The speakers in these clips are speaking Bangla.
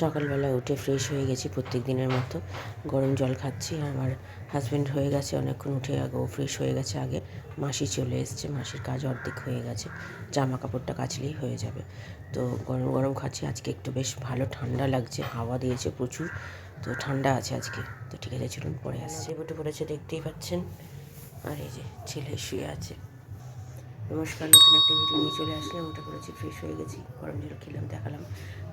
সকালবেলা উঠে ফ্রেশ হয়ে গেছি প্রত্যেক দিনের মতো। গরম জল খাচ্ছি আমার হাজব্যান্ড হয়ে গেছে, অনেকক্ষণ উঠে আগে ও ফ্রেশ হয়ে গেছে আগে। মাসি চলে এসছে, মাসির কাজ অর্ধেক হয়ে গেছে জামা কাপড়টা কাচলেই হয়ে যাবে। তো গরম গরম খাচ্ছি, আজকে একটু বেশ ভালো ঠান্ডা লাগছে, হাওয়া দিয়েছে প্রচুর, তো ঠান্ডা আছে আজকে। তো ঠিক আছে, চলুন পরে আসছে। বটে পড়েছে, দেখতেই পাচ্ছেন। আর এই যে ছেলে শুয়ে আছে। নমস্কার, নতুন একটা ভিডিও নিয়ে চলে আসলাম। ওটা করেছি ফ্রেশ হয়ে গেছি। গরম জল খেলাম, দেখালাম।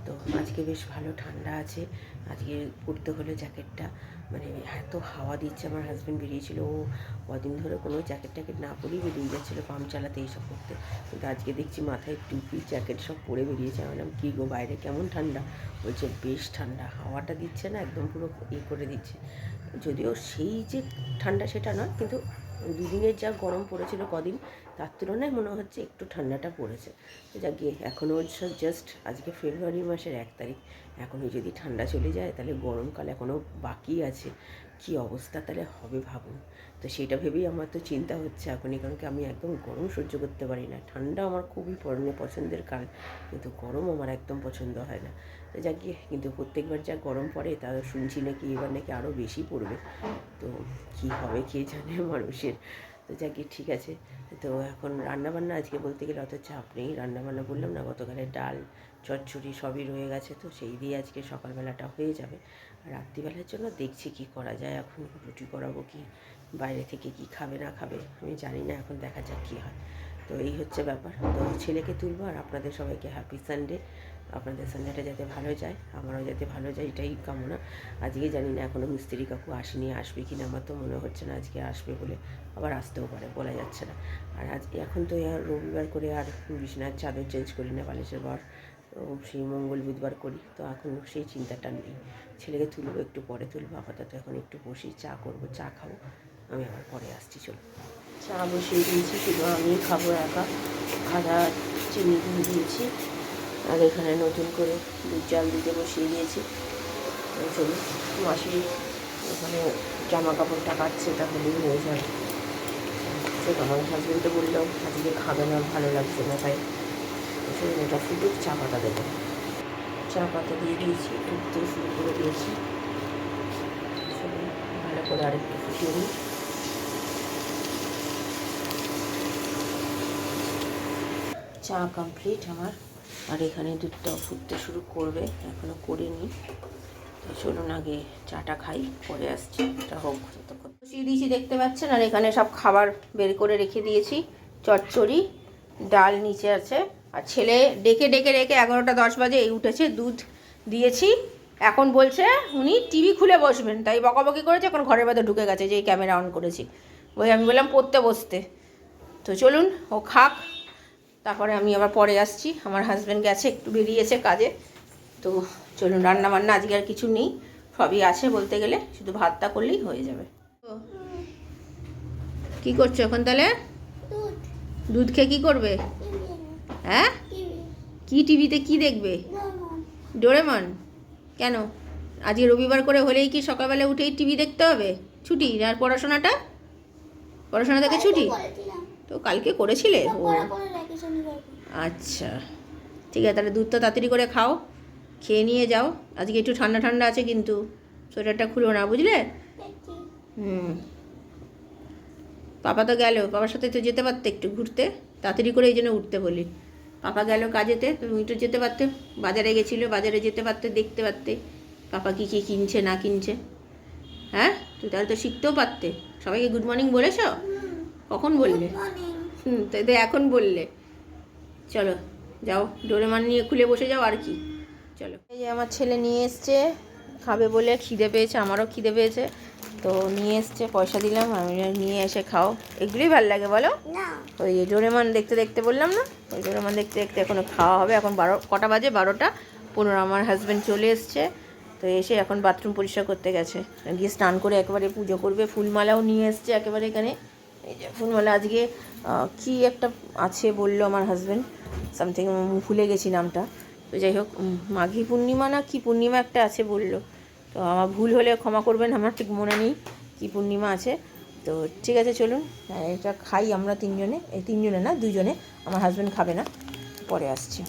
তো আজকে বেশ ভালো ঠান্ডা আছে। আজকে পরতে হলে জ্যাকেটটা মানে এত হাওয়া দিচ্ছে, আমার হাজব্যান্ড বেরিয়েছিল। ও কদিন ধরে কোনো জ্যাকেট ট্যাকেট না পরেই বেরিয়ে যাচ্ছিল পাম্প চালাতে এইসব করতে। কিন্তু আজকে দেখছি মাথায় টুপি, জ্যাকেট সব পরে বেরিয়েছে। আমি বললাম, কী গো বাইরে কেমন ঠান্ডা? বলছে, বেশ ঠান্ডা। হাওয়াটা দিচ্ছে না, একদম পুরো ইয়ে করে দিচ্ছে। যদিও সেই যে ঠান্ডা সেটা নয়, কিন্তু দুদিনের যা গরম পড়েছিল কদিন, তার তুলনায় মনে হচ্ছে একটু ঠান্ডাটা পড়েছে। যা গিয়ে, এখনও জাস্ট আজকে ফেব্রুয়ারি মাসের এক তারিখ। এখনও যদি ঠান্ডা চলে যায়, তাহলে গরমকাল এখনও বাকি আছে। কি অবস্থা তাহলে হবে ভাবুন। তো সেটা ভেবেই আমার তো চিন্তা হচ্ছে এখনই, কারণ কি আমি একদম গরম সহ্য করতে পারি না। ঠান্ডা আমার খুবই পছন্দের কাল কিন্তু গরম আমার একদম পছন্দ হয় না। তো যাক গিয়ে, কিন্তু প্রত্যেকবার যা গরম পড়ে তা শুনছি নাকি এবার নাকি আরও বেশি পড়বে। তো কি হবে কে জানে মানুষের। তো যাক গিয়ে, ঠিক আছে। তো এখন রান্নাবান্না আজকে বলতে গেলে অত চাপ নেই। রান্নাবান্না বললাম না, গতকালে ডাল, চচ্চড়ি সবই রয়ে গেছে, তো সেই দিয়ে আজকে সকালবেলাটা হয়ে যাবে। আর রাত্রিবেলার জন্য দেখছি কি করা যায়, এখন রুটি করাবো কি, বাইরে থেকে কি খাবে না খাবে, আমি জানি না, এখন দেখা যাক কী হয়। তো এই হচ্ছে ব্যাপার। তো ছেলেকে তুলবো আর আপনাদের সবাইকে হ্যাপি সানডে আপনাদের সানডেটা যাতে ভালো যায়, আমারও যাতে ভালো যায়, এটাই কামনা। আজকে জানি না এখনও মিস্ত্রি কাকু আসেনি, আসবে কি না আমার তো মনে হচ্ছে না আজকে আসবে বলে, আবার আসতেও পারে, বলা যাচ্ছে না। আর আজ, এখন তো আর রবিবার করে আর বিছানার চাদর চেঞ্জ করি না, বালিশের ঘর তো সেই মঙ্গল বুধবার করি, তো এখন সেই চিন্তাটা নেই। ছেলেকে তুলবো, একটু পরে তুলবো, আপাতত এখন একটু বসি, চা করব, চা খাব, আমি আবার পরে আসছি চলো চা বসিয়ে দিয়েছি, শুধু আমি খাব একা, আদা, চিনি দিয়ে দিয়েছি। আর এখানে নতুন করে দুধ জাল দিতে বসিয়ে দিয়েছি। চলুন মাসি ওখানে জামা কাপড়টা কাটছে তাহলেই হয়ে যাবে সে আমার তো বললাম আজকে খাবে না, ভালো লাগছে না, তাই। চলুন এটা ফুটুক, চা পাতা দেবো। চা পাতা দিয়ে দিয়েছি ফুটতে শুরু করে দিয়েছি। ভালো করে আরেকটু ফুটিয়ে নিই। চা কমপ্লিট আমার। আর এখানে দুধটাও ফুটতে শুরু করবে এখনও করিনি। তো চলুন আগে চাটা খাই, পরে আসছি। এটা হোক, যতক্ষণ। বসিয়ে দিয়েছি, দেখতে পাচ্ছেন? আর এখানে সব খাবার বের করে রেখে দিয়েছি। চচ্চড়ি, ডাল নিচে আছে। আর ছেলে ডেকে ডেকে ডেকে এগারোটা দশ বাজে এই উঠেছে, দুধ দিয়েছি। এখন বলছে, উনি টিভি খুলে বসবেন। তাই বকাবকি করেছে, এখন ঘরের ভেতর ঢুকে গেছে যে ক্যামেরা অন করেছি। ওই আমি বললাম, পড়তে বসতে। তো চলুন, ও খাক। তারপরে আমি আবার পরে আসছি। আমার হাজব্যান্ড গেছে একটু বেরিয়েছে কাজে। তো চলুন রান্না বান্না আজকে আর কিছু নেই। সবই আছে বলতে গেলে শুধু ভাতটা করলেই হয়ে যাবে। কি করছ এখন তাহলে? দুধ। দুধ খেয়ে কী করবে? হ্যাঁ? কি টিভিতে কি দেখবে? ডোরেমন। কেন? আজকে রবিবার করে হলেই কি সকালবেলা উঠেই টিভি দেখতে হবে? ছুটি? আর পড়াশোনাটা? পড়াশোনা থেকে ছুটি? তো কালকে করেছিলে? ও। আচ্ছা। ঠিক আছে তাহলে দুধটা তাড়াতাড়ি করে খাও। খেয়ে নিয়ে যাও। আজকে একটু ঠান্ডা ঠান্ডা আছে কিন্তু। সোয়েটারটা খুলো না বুঝলে? হুম। পাপা তো গেল। বাবার সাথে তো যেতে পারতে একটু ঘুরতে। তাড়াতাড়ি করে এই জন্য উঠতে বলি। পাপা গেল কাজেতে তুমি তো যেতে পারতে। বাজারে গেছিল বাজারে যেতে পারতে দেখতে পারতে। পাপা কী কী কিনছে না কিনছে? হ্যাঁ? তুই তাহলে তো শিখতেও পারতে। সবাইকে গুড মর্নিং বলেছ? কখন বললে? হুম তো এখন বললে। চলো যাও ডোরেমান নিয়ে খুলে বসে যাও আর কি। চলো। এই যে আমার ছেলে নিয়ে এসছে খাবে বলে খিদে পেয়েছে আমারও খিদে পেয়েছে। তো নিয়ে এসছে পয়সা দিলাম আমি নিয়ে এসে খাও। এগুলোই ভালো লাগে বলো? ওই যে ডোরেমান দেখতে দেখতে বললাম না? ওই ডোরেমান দেখতে দেখতে এখনও খাওয়া হবে। এখন বারো কটা বাজে? বারোটা। পনেরো আমার হাজব্যান্ড চলে এসছে। তো এসে এখন বাথরুম পরিষ্কার করতে গেছে। গিয়ে স্নান করে একেবারে পুজো করবে ফুলমালাও নিয়ে এসছে একেবারে এখানে। এই যে ফুলমালা আজকে কি একটা আছে বলল আমার হাজব্যান্ড সামথিং ভুলে গেছি নামটা। তো যাই হোক মাঘী পূর্ণিমা না কি পূর্ণিমা একটা আছে বলল। তো আমার ভুল হলে ক্ষমা করবেন আমার ঠিক মনে নেই কি পূর্ণিমা আছে। তো ঠিক আছে চলুন। হ্যাঁ, এটা খাই আমরা তিনজনে এই তিনজনে না দুজনে আমার হাজব্যান্ড খাবে না। পরে আসছি।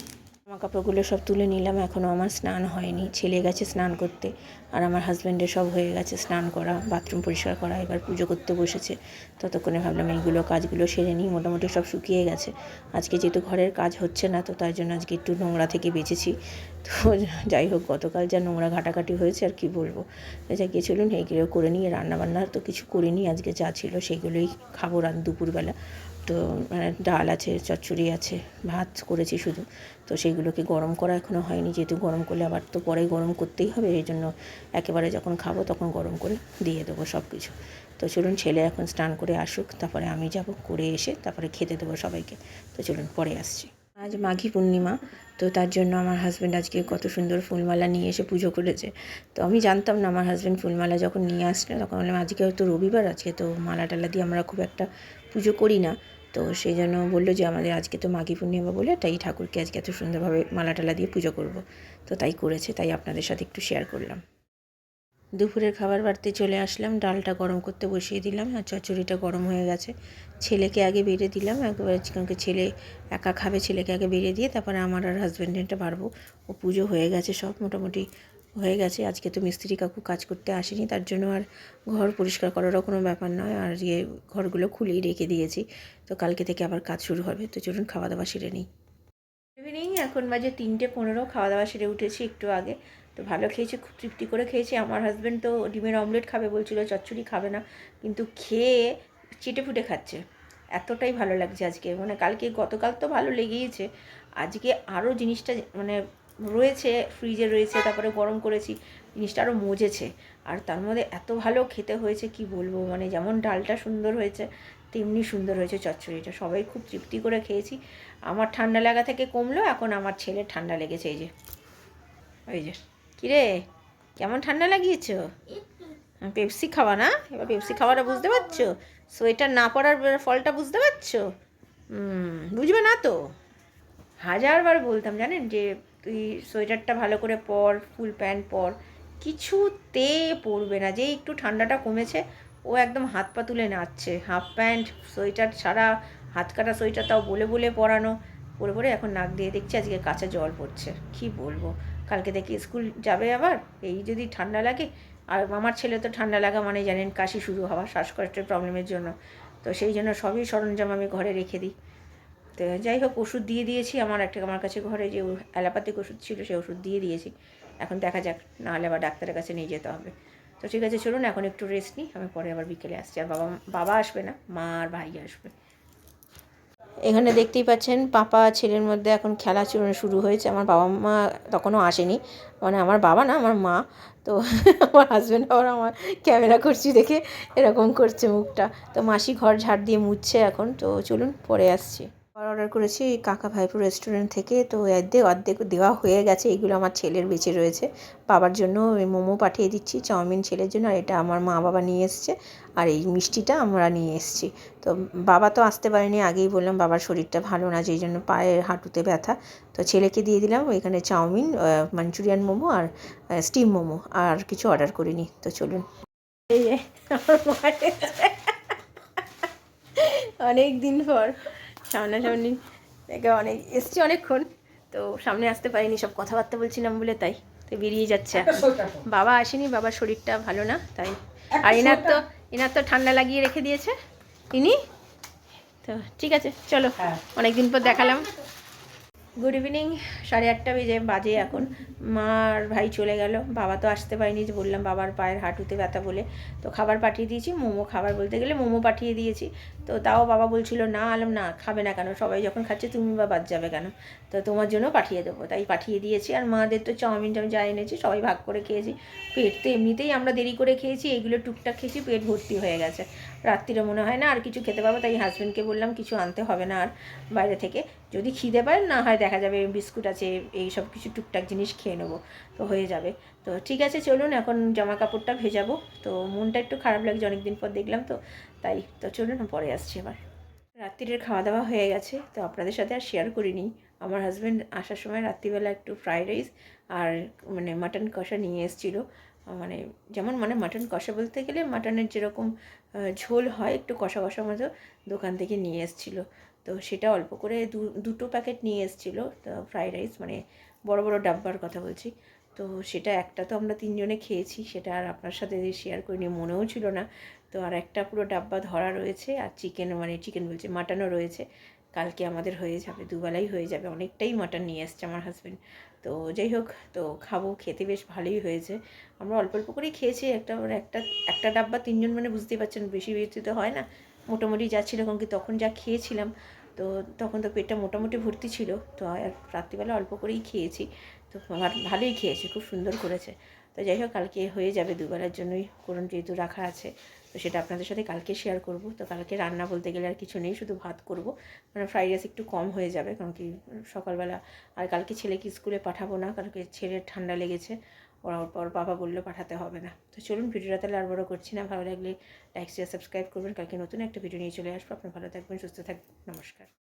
জামা কাপড়গুলো সব তুলে নিলাম এখনও আমার স্নান হয়নি। ছেলে গেছে স্নান করতে, আর আমার হাজব্যান্ডের সব হয়ে গেছে স্নান করা বাথরুম পরিষ্কার করা, এবার পুজো করতে বসেছে। ততক্ষণে ভাবলাম এইগুলো কাজগুলো সেরে নিই, মোটামুটি সব শুকিয়ে গেছে। আজকে যেহেতু ঘরের কাজ হচ্ছে না, তো তাই জন্য আজকে একটু নোংরা থেকে বেঁচেছি। তো যাই হোক, গতকাল যা নোংরা ঘাটাঘাটি হয়েছে, আর কি বলব? যা গিয়ে চলুন, এইগুলো করে নিয়ে রান্নাবান্না তো কিছু করিনি, আজকে যা ছিল সেগুলোই খাব রাত দুপুরবেলা। তো মানে ডাল আছে, চচ্চড়ি আছে, ভাত করেছি শুধু। তো সেইগুলোকে গরম করা এখনও হয়নি, যেহেতু গরম করলে আবার তো পরেই গরম করতেই হবে, এই জন্য একেবারে যখন খাব তখন গরম করে দিয়ে দেবো সব কিছু তো চলুন ছেলে এখন স্নান করে আসুক, তারপরে আমি যাব করে এসে তারপরে খেতে দেবো সবাইকে। তো চলুন পরে আসছি। আজ মাঘী পূর্ণিমা, তো তার জন্য আমার হাজব্যান্ড আজকে কত সুন্দর ফুলমালা নিয়ে এসে পুজো করেছে। তো আমি জানতাম না আমার হাজব্যান্ড ফুলমালা যখন নিয়ে আসলো তখন বললাম, আজকে হয়তো রবিবার আজকে তো মালা টালা দিয়ে আমরা খুব একটা পুজো করি না। তো সেই জন্য বলল যে, আমাদের আজকে তো মাঘী পূর্ণিমা বলে তাই ঠাকুরকে আজকে এত সুন্দরভাবে মালা টালা দিয়ে পুজো করব। তো তাই করেছে, তাই আপনাদের সাথে একটু শেয়ার করলাম। দুপুরের খাবার বাড়তে চলে আসলাম, ডালটা গরম করতে বসিয়ে দিলাম আর চচ্চড়িটা গরম হয়ে গেছে। ছেলেকে আগে বেড়ে দিলাম, একবার কারণ ছেলে একা খাবে, ছেলেকে আগে বেড়ে দিয়ে তারপরে আমার আর হাজব্যান্ডেরটা বাড়বো। ও পুজো হয়ে গেছে সব, মোটামুটি হয়ে গেছে। আজকে তো মিস্ত্রি কাকু কাজ করতে আসেনি, তার জন্য আর ঘর পরিষ্কার করারও কোনো ব্যাপার নয়। আর ইয়ে ঘরগুলো খুলেই রেখে দিয়েছি, তো কালকে থেকে আবার কাজ শুরু হবে। তো চলুন খাওয়া দাওয়া সেরে নিই। ইভিনিং এখন বাজে তিনটে পনেরো, খাওয়া দাওয়া সেরে উঠেছি একটু আগে। তো ভালো খেয়েছি, খুব তৃপ্তি করে খেয়েছি। আমার হাজব্যান্ড তো ডিমের অমলেট খাবে বলছিল, চচ্চড়ি খাবে না। কিন্তু খেয়ে চেটে ফুটে খাচ্ছে। এতটাই ভালো লাগছে আজকে। মানে কালকে গতকাল তো ভালো লেগেইছে। আজকে আরও জিনিসটা মানে রয়েছে ফ্রিজে রয়েছে, তারপরে গরম করেছি, জিনিসটা আরও মজেছে। আর তার মধ্যে এত ভালো খেতে হয়েছে, কি বলব? মানে যেমন ডালটা সুন্দর হয়েছে, তেমনি সুন্দর হয়েছে চচ্চড়িটা। সবাই খুব তৃপ্তি করে খেয়েছি। আমার ঠান্ডা লাগা থেকে কমলো, এখন আমার ছেলে ঠান্ডা লেগেছে, এই যে। ওই যে। কিরে? কেমন ঠান্ডা লাগিয়েছো? পেপসি খাওয়া না? এবার পেপসি খাওয়াটা বুঝতে পারছ? সোয়েটার না পরার ফলটা বুঝতে পারছ? বুঝবে না তো। হাজারবার বলতাম জানেন যে, তুই সোয়েটারটা ভালো করে পর, ফুল প্যান্ট পর, কিছুতে পরবে না। যে একটু ঠান্ডাটা কমেছে, ও একদম হাত পা তুলে নাচছে। হাফ প্যান্ট, সোয়েটার ছাড়া, হাত কাটা সোয়েটার তাও বলে বলে পরানো। পরে পরে এখন নাক দিয়ে দেখছি আজকে কাঁচা জল পড়ছে। কি বলব? কালকে থেকে স্কুল যাবে আবার, এই যদি ঠান্ডা লাগে। আর আমার ছেলে তো ঠান্ডা লাগা মানে জানেন কাশি শুরু হওয়া, শ্বাসকষ্টের প্রবলেমের জন্য। তো সেই জন্য সবই সরঞ্জাম আমি ঘরে রেখে দিই। তো যাই হোক, ওষুধ দিয়ে দিয়েছি। আমার একটা, আমার কাছে ঘরে যে অ্যালোপ্যাথিক ওষুধ ছিল, সেই ওষুধ দিয়ে দিয়েছি। এখন দেখা যাক, নাহলে আবার ডাক্তারের কাছে নিয়ে যেতে হবে। তো ঠিক আছে, চলুন, এখন একটু রেস্ট নিই। আমি পরে আবার বিকেলে আসছি। আর বাবা বাবা আসবে না, মা আর ভাই আসবে। এখানে দেখতেই পাচ্ছেন পাপা ছেলের মধ্যে এখন খেলা শুরু হয়েছে। আমার বাবা মা তখনও আসেনি। মানে আমার বাবা না, আমার মা। তো আমার হাজব্যান্ড আবার আমার ক্যামেরা করছি দেখে এরকম করছে মুখটা। তো মাসি ঘর ঝাড় দিয়ে মুছছে এখন। তো চলুন পরে আসছি। খাবার অর্ডার করেছি কাকা ভাইপুর রেস্টুরেন্ট থেকে, তো অর্ধেক অর্ধেক দেওয়া হয়ে গেছে এইগুলো আমার ছেলের বেঁচে রয়েছে। বাবার জন্য মোমো পাঠিয়ে দিচ্ছি, চাউমিন ছেলের জন্য, আর এটা আমার মা বাবা নিয়ে এসছে, আর এই মিষ্টিটা আমরা নিয়ে এসেছি। তো বাবা তো আসতে পারেনি, আগেই বললাম বাবার শরীরটা ভালো না, যেই জন্য পায়ের হাঁটুতে ব্যথা। তো ছেলেকে দিয়ে দিলাম এখানে চাউমিন মাঞ্চুরিয়ান মোমো আর স্টিম মোমো, আর কিছু অর্ডার করিনি। তো চলুন। এই অনেক দিন পর। সামনাসামনি। অনেক এসছি অনেকক্ষণ তো সামনে আসতে পারিনি সব কথাবার্তা বলছিলাম বলে তাই তো বেরিয়ে যাচ্ছে। বাবা আসেনি বাবার শরীরটা ভালো না তাই। আর এনার তো এনার তো ঠান্ডা লাগিয়ে রেখে দিয়েছে ইনি? তো ঠিক আছে চলো অনেকদিন পর দেখালাম। গুড ইভিনিং সাড়ে আটটা বেজে বাজে এখন। মা আর ভাই চলে গেল বাবা তো আসতে পারেনি যে বললাম বাবার পায়ের হাঁটুতে ব্যথা বলে। তো খাবার পাঠিয়ে দিয়েছি মোমো খাবার বলতে গেলে মোমো পাঠিয়ে দিয়েছি। তো তাও বাবা বলছিল, না আলাম, না, খাবে না কেন? সবাই যখন খাচ্ছে তুমি বা বাদ যাবে কেন? তো তোমার জন্য পাঠিয়ে দেবো। তাই পাঠিয়ে দিয়েছি। আর মাদের তো চাউমিন টাউমিন যা এনেছি সবাই ভাগ করে খেয়েছি। পেট তো এমনিতেই আমরা দেরি করে খেয়েছি, এগুলো টুকটাক খেয়েছি, পেট ভর্তি হয়ে গেছে। রাত্রিরে মনে হয় না আর কিছু খেতে পাবো, তাই হাজব্যান্ডকে বললাম, কিছু আনতে হবে না আর বাইরে থেকে। যদি খিদে পায়, না হয় দেখা যাবে, বিস্কুট আছে, এই সব কিছু টুকটাক জিনিস খেয়ে নেব। তো হয়ে যাবে। তো ঠিক আছে, চলুন এখন জামা কাপড়টা ভেজাবো। তো মনটা একটু খারাপ লাগছে, অনেকদিন পর দেখলাম তো, তাই তো চলুন পরে আসছি এবার। রাত্রিরের খাওয়া দাওয়া হয়ে গেছে, তো আপনাদের সাথে আর শেয়ার করিনি। আমার হাজব্যান্ড আসার সময় রাত্রিবেলা একটু ফ্রাইড রাইস আর মানে মাটন কষা নিয়ে এসেছিল। মানে যেমন মানে মাটন কষা বলতে গেলে মাটনের যেরকম ঝোল হয় একটু কষা কষা মতো দোকান থেকে নিয়ে এসেছিল। তো সেটা অল্প করে দু, দুটো প্যাকেট নিয়ে এসেছিল ফ্রাইড রাইস মানে বড় বড় ডাব্বার কথা বলছি। তো সেটা একটা তো আমরা তিনজনে খেয়েছি, সেটা আর আপনার সাথে শেয়ার করিনি, মনেও ছিল না। তো আর একটা পুরো ডাব্বা ধরা রয়েছে, আর চিকেন মানে চিকেন বলছে মাটনও রয়েছে। কালকে আমাদের হয়ে যাবে, দুবেলাই হয়ে যাবে, অনেকটাই মাটন নিয়ে এসছে আমার হাজব্যান্ড তো যাই হোক, তো খাব, খেতে বেশ ভালোই হয়েছে। আমরা অল্প অল্প করেই খেয়েছি, একটা ওর একটা একটা ডাব্বা তিনজন মানে বুঝতেই পারছেন, বেশি বেশি তো হয় না। মোটামুটি যাচ্ছিল কারণ কি তখন যা খেয়েছিলাম, তো তখন তো পেটটা মোটামুটি ভর্তি ছিল। তো আর রাত্রিবেলা অল্প করেই খেয়েছি। তো ভালোই খেয়েছে, খুব সুন্দর করেছে। তো যাই হোক, কালকে হয়ে যাবে দুবেলার জন্যই করুন যেহেতু রাখা আছে, তো সেটা আপনাদের সাথে কালকে শেয়ার করব। তো কালকে রান্না বলতে গেলে আর কিছু নেই, শুধু ভাত করব। মানে ফ্রাইড রাইস একটু কম হয়ে যাবে, কারণ কি সকালবেলা আর কালকে ছেলেকে স্কুলে পাঠাবো না কালকে ছেলের ঠান্ডা লেগেছে। ওরা, ওর বাবা বলল পাঠাতে হবে না। তো চলুন ভিডিওটা তাহলে আর বড় করছি না, ভালো লাগলে লাইক শেয়ার সাবস্ক্রাইব করবেন। কালকে নতুন একটা ভিডিও নিয়ে চলে আসব। আপনার ভালো থাকবেন, সুস্থ থাকবেন, নমস্কার।